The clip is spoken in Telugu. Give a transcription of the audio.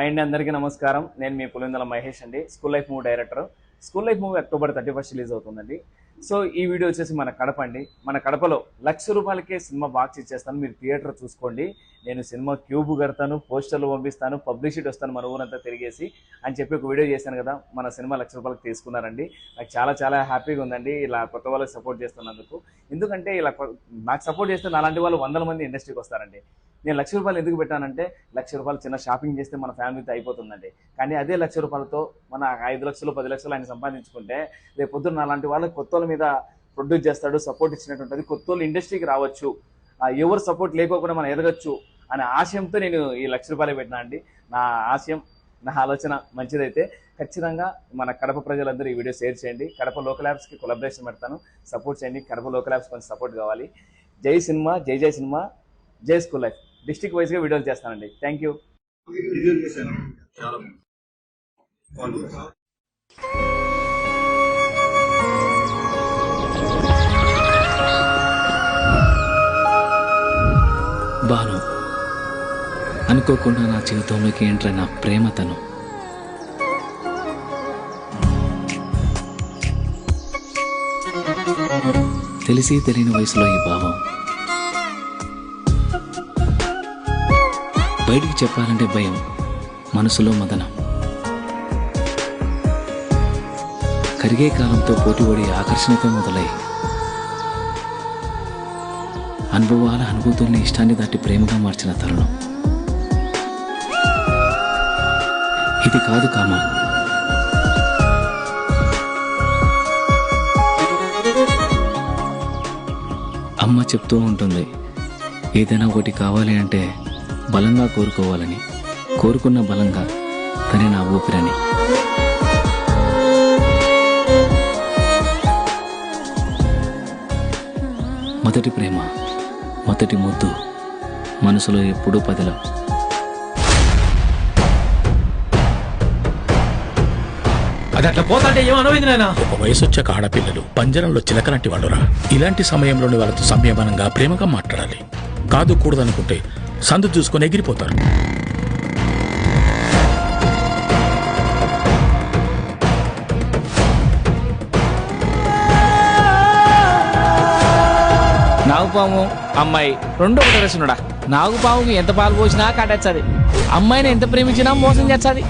అండ్ అందరికీ నమస్కారం. నేను మీ పులిందల మహేష్ అండి. School life movie director. School life movie October thirty first release అవుతుందండి. సో ఈ వీడియో వచ్చేసి మన కడప అండి. మన కడపలో లక్ష రూపాయలకే సినిమా బాక్స్ ఇచ్చేస్తాను. మీరు థియేటర్ చూసుకోండి. నేను సినిమా క్యూబ్ కడతాను పోస్టర్లు పంపిస్తాను పబ్లిసిటీ వస్తాను మన ఊరంతా తిరిగేసి అని చెప్పి ఒక వీడియో చేశాను కదా. మన సినిమా లక్ష రూపాయలకి తీసుకున్నారండి. నాకు చాలా చాలా హ్యాపీగా ఉందండి. ఇలా కొత్త వాళ్ళకి సపోర్ట్ చేస్తున్నందుకు. ఎందుకంటే ఇలా నాకు సపోర్ట్ చేస్తే అలాంటి వాళ్ళు వందల మంది ఇండస్ట్రీకి వస్తారండి. నేను లక్ష రూపాయలు ఎందుకు పెట్టానంటే లక్ష రూపాయలు చిన్న షాపింగ్ చేస్తే మన ఫ్యామిలీతో అయిపోతుందండి. కానీ అదే లక్ష రూపాయలతో మన ఐదు లక్షలు పది లక్షలు ఆయన సంపాదించుకుంటే రేపు పొద్దున్న అలాంటి వాళ్ళకి కొత్త మీద ప్రొడ్యూస్ చేస్తాడు సపోర్ట్ ఇచ్చినట్టు ఉంటుంది కొత్త ఇండస్ట్రీకి రావచ్చు. ఎవరు సపోర్ట్ లేకోకుండా మనం ఎదగచ్చు అనే ఆశయంతో నేను ఈ లక్ష రూపాయలు పెట్టినా అండి. నా ఆశయం నా ఆలోచన మంచిదైతే ఖచ్చితంగా మన కడప ప్రజలందరూ ఈ వీడియో షేర్ చేయండి. కడప లోకల్ యాప్స్కి కొలాబరేషన్ పెడతాను. సపోర్ట్ చేయండి. కడప లోకల్ యాప్స్ కొంచెం సపోర్ట్ కావాలి. జై సినిమా జై జై సినిమా జై స్కూల్ లైఫ్. డిస్టిక్ వైజ్గా వీడియోలు చేస్తానండి. Thank you. బాను అనుకోకుండా నా జీవితంలోకి ఎంటర్ నా ప్రేమ తను తెలిసి తెలియని వయసులో ఈ భావం బయటికి చెప్పాలంటే భయం మనసులో మదనం. కరిగే కాలంతో పోటీపడి ఆకర్షణతో మొదలై అనుభవాల అనుభూతుల్ని ఇష్టాన్ని దాటి ప్రేమగా మార్చిన తరుణం. ఇది కాదు కామం. అమ్మ చెప్తూ ఉంటుంది ఏదైనా ఒకటి కావాలి అంటే బలంగా కోరుకోవాలని కోరుకున్న బలంగా తనే నా ఊపిరని. మొదటి ప్రేమ మొదటి ముద్దు మనసులో ఎప్పుడూ పదిలం. అది అట్లా పోతాంటే ఏమనమైంది నాయన? ఒక వయసు వచ్చాక ఆడపిల్లలు పంజరంలో చిలకలాంటి వాళ్ళురా. ఇలాంటి సమయంలోని వాళ్ళతో సంయమనంగా ప్రేమగా మాట్లాడాలి. కాదు కూడదనుకుంటే సందు చూసుకొని ఎగిరిపోతారు. నాగుపాము అమ్మాయి రెండు ఒకటి రసునుడా నాగుపాముకి ఎంత పాలు పోసినా కట్టచ్చది అమ్మాయిని ఎంత ప్రేమించినా మోసం చేస్తుంది.